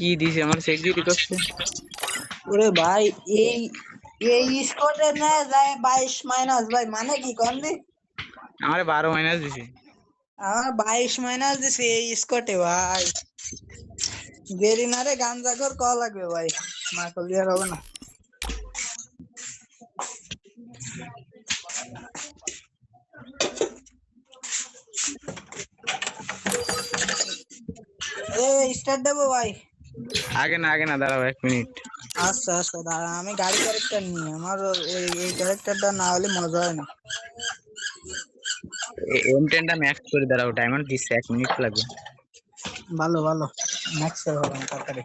কি দিছে? আমার সেকিউরিটি করছে। ওরে ভাই এই এই স্কোরে না যায় বাইশ মাইনাস ভাই মানে কি কমনি আমার বারো মাইনাস দিছে। আমার বাইশ মাইনাস দিছে এই স্কোটে ভাই। দেরি না রে গাঞ্জা ঘর ক লাগবে ভাই। না করলে আর হবে না। এ স্টার্ট দেবো ভাই। আগে না আগে না দাঁড়াও এক মিনিট। আচ্ছা আচ্ছা দাঁড়া আমি গাড়ি ক্যারেক্টার নিই আমার এই ক্যারেক্টারটা না হলে মজা হয় না। এম টেনটা ম্যাক্স করে দাঁড়াও ডায়মন্ড দিচ্ছে এক মিনিট লাগবে। ভালো ভালো ম্যাক্স করে হবে তাড়াতাড়ি।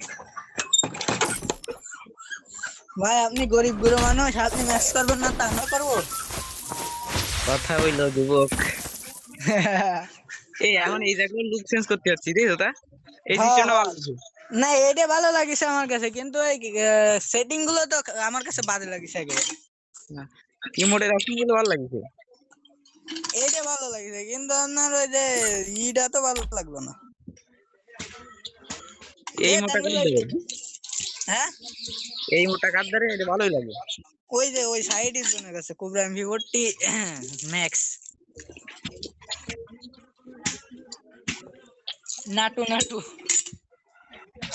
ভাই আপনি গরিব গুরু মানুষ আপনি ম্যাক্স করবেন না তা আমরা করব? কথা হইল যুবক। এই এখন এই জায়গায় লুক চেঞ্জ করতে পারছি দেখছ তা? এই সিস্টেমটা হ্যাঁ। ভালো। না এটা ভালো লাগিছে আমার কাছে কিন্তু এই সেটিংগুলো তো আমার কাছে বাজে লাগিছে একেবারে। ইমোটের অপশনগুলো ভালো লাগছে? এইটা ভালো লাগিছে কিন্তু আপনার ওই যে ইটা তো ভালো লাগল না। এই মোটা কাট দেবে হ্যাঁ? এই মোটা কাট ধরে এটা ভালোই লাগে। ওই যে ওই সাইড জনের কাছে cobra MV forty max Naatu Naatu কি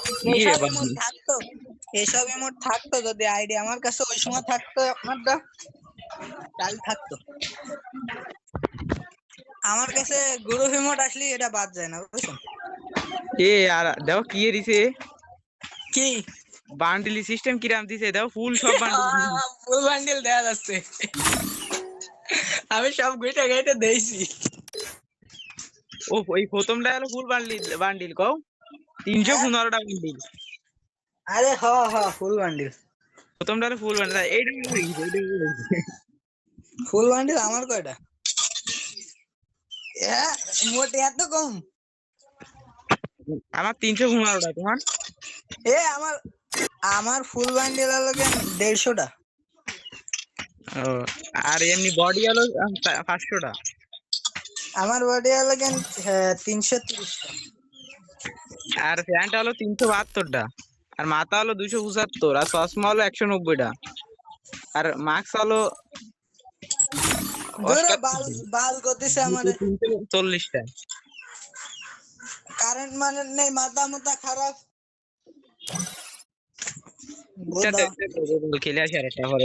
রে এসব বাবু? emote থাকতো এসব ইমোট থাকতো। যদি আইডিয়া আমার কাছে ওই সময় থাকতো আপনারটা তাহলে থাকতো। আমার কাছে গ্রুপ ইমোট আসলে এটা বাদ যায় না বুঝছেন এ আর দেখো কি দিছে? কি? বান্ডিলি সিস্টেম কিরাম দিছে? দেখো ফুল সব বান্ডিল। ফুল বান্ডেল দেয়া যাচ্ছে। আমি সব গুইটা গাইটা দেইছি। ও ওই প্রথমটা হলো ফুল বান্ডিল বান্ডিল কও। তিনশো পনেরোটা বান্ডিল আরে হ হ ফুল বান্ডেল। প্রথমটা ফুল বান্ডিল। এইটা? ফুল বান্ডেল আমার কয়টা? মোটে এত কম? আমার তিনশো পনেরোটা তোমার? এ আমার আমার ফুল বান্ডেল হলো কেন দেড়শোটা। আর এমনি বডি হলো পাঁচশোটা? আমার বডি হলো কেন তিনশো তিরিশটা। আর প্যান্টটা হলো তিনশো বাহাত্তরটা আর মাথা হলো দুশো পঁচাত্তর আর চশমা হলো একশো নব্বইটা আর মাস্ক হলো চল্লিশটা কারেন্ট মানে নেই মাথা মাথা খারাপ। খেলে আসি আর একটা পরে